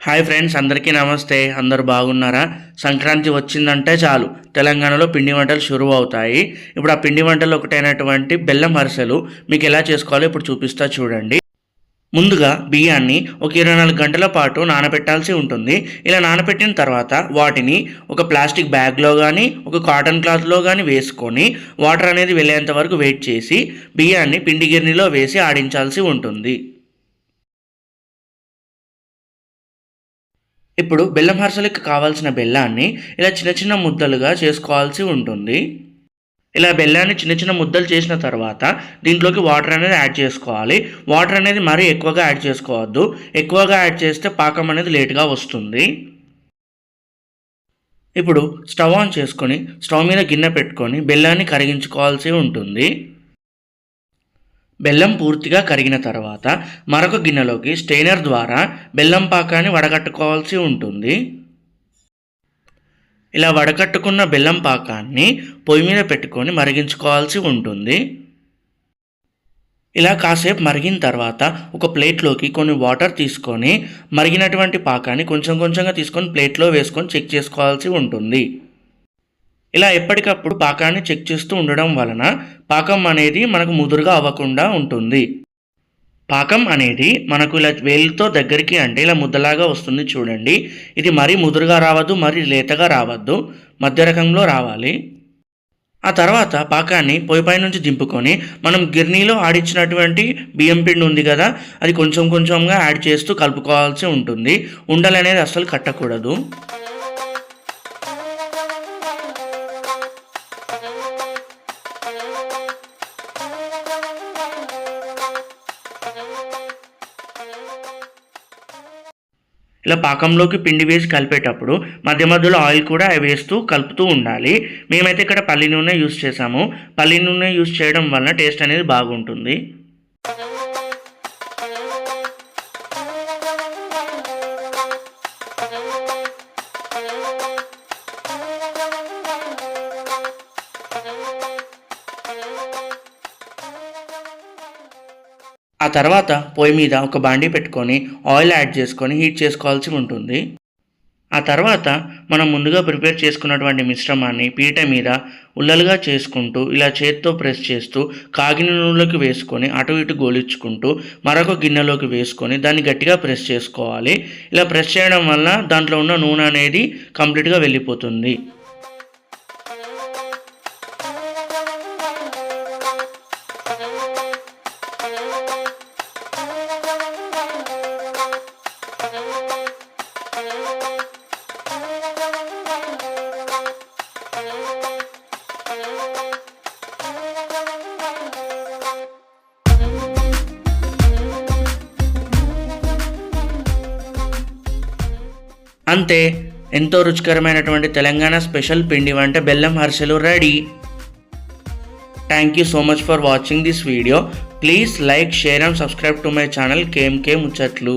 Hi friends అందరికీ నమస్తే. అందరు బాగున్నారా? సంక్రాంతి వచ్చిందంటే చాలు. తెలంగాణలో పిండి వంటలు షురూ అవుతాయి. ఇప్పుడు ఆ పిండి వంటలు ఒకటైనటువంటి బెల్లం అరిసెలు మీకు ఎలా చేసుకోవాలో ఇప్పుడు చూపిస్తా చూడండి. ముందుగా బియ్యాన్ని ఒక ఇరవై నాలుగు గంటల పాటు నానబెట్టాల్సి ఉంటుంది. ఇలా నానబెట్టిన తర్వాత వాటిని ఒక ప్లాస్టిక్ బ్యాగ్లో కానీ ఒక కాటన్ క్లాత్లో కానీ వేసుకొని వాటర్ అనేది వెళ్ళేంత వరకు వెయిట్ చేసి బియ్యాన్ని పిండి గిర్నీలో వేసి ఆడించాల్సి ఉంటుంది. ఇప్పుడు బెల్లం హర్సలకి కావాల్సిన బెల్లాన్ని ఇలా చిన్న చిన్న ముద్దలుగా చేసుకోవాల్సి ఉంటుంది. ఇలా బెల్లాన్ని చిన్న చిన్న ముద్దలు చేసిన తర్వాత దీంట్లోకి వాటర్ అనేది యాడ్ చేసుకోవాలి. వాటర్ అనేది మరీ ఎక్కువగా యాడ్ చేసుకోవద్దు. ఎక్కువగా యాడ్ చేస్తే పాకం అనేది లేట్గా వస్తుంది. ఇప్పుడు స్టవ్ ఆన్ చేసుకొని స్టవ్ మీద గిన్నె పెట్టుకొని బెల్లాన్ని కరిగించుకోవాల్సి ఉంటుంది. బెల్లం పూర్తిగా కరిగిన తర్వాత మరొక గిన్నెలోకి స్టెయినర్ ద్వారా బెల్లం పాకాన్ని వడగట్టుకోవాల్సి ఉంటుంది. ఇలా వడకట్టుకున్న బెల్లం పాకాన్ని పొయ్యి మీద పెట్టుకొని మరిగించుకోవాల్సి ఉంటుంది. ఇలా కాసేపు మరిగిన తర్వాత ఒక ప్లేట్లోకి కొన్ని వాటర్ తీసుకొని మరిగినటువంటి పాకాన్ని కొంచెం కొంచెంగా తీసుకొని ప్లేట్లో వేసుకొని చెక్ చేసుకోవాల్సి ఉంటుంది. ఇలా ఎప్పటికప్పుడు పాకాన్ని చెక్ చేస్తూ ఉండడం వలన పాకం అనేది మనకు ముదురుగా అవ్వకుండా ఉంటుంది. పాకం అనేది మనకు ఇలా వేలుతో దగ్గరికి అంటే ఇలా ముద్దలాగా వస్తుంది చూడండి. ఇది మరీ ముదురుగా రావద్దు మరీ లేతగా రావద్దు. మధ్య రకంలో రావాలి. ఆ తర్వాత పాకాన్ని పొయ్యిపై నుంచి దింపుకొని మనం గిర్నీలో ఆడించినటువంటి బియ్యం పిండి ఉంది కదా అది కొంచెం కొంచెంగా యాడ్ చేస్తూ కలుపుకోవాల్సి ఉంటుంది. ఉండలు అనేది అస్సలు కట్టకూడదు. ఇలా పాకంలోకి పిండి వేసి కలిపేటప్పుడు మధ్య మధ్యలో ఆయిల్ కూడా వేస్తూ కలుపుతూ ఉండాలి. మేమైతే ఇక్కడ పల్లి నూనె యూస్ చేసాము పల్లి నూనె యూస్ చేయడం వలన టేస్ట్ అనేది బాగుంటుంది. తర్వాత పొయ్యి మీద ఒక బాండీ పెట్టుకొని ఆయిల్ యాడ్ చేసుకొని హీట్ చేసుకోవాల్సి ఉంటుంది. ఆ తర్వాత మనం ముందుగా ప్రిపేర్ చేసుకున్నటువంటి మిశ్రమాన్ని పీట మీద ఉల్లలుగా చేసుకుంటూ ఇలా చేత్తో ప్రెస్ చేస్తూ కాగిన నూనెలోకి వేసుకొని అటు ఇటు గోలించుకుంటూ మరొక గిన్నెలోకి వేసుకొని దాన్ని గట్టిగా ప్రెస్ చేసుకోవాలి. ఇలా ప్రెస్ చేయడం వల్ల దాంట్లో ఉన్న నూనె అనేది కంప్లీట్గా వెళ్ళిపోతుంది. అంతే ఎంతో రుచికరమైనటువంటి తెలంగాణ స్పెషల్ పిండి వంట బెల్లం హర్షలు ready. Thank you so much for watching this video please like share and subscribe to my channel KMK ముచ్చట్లు.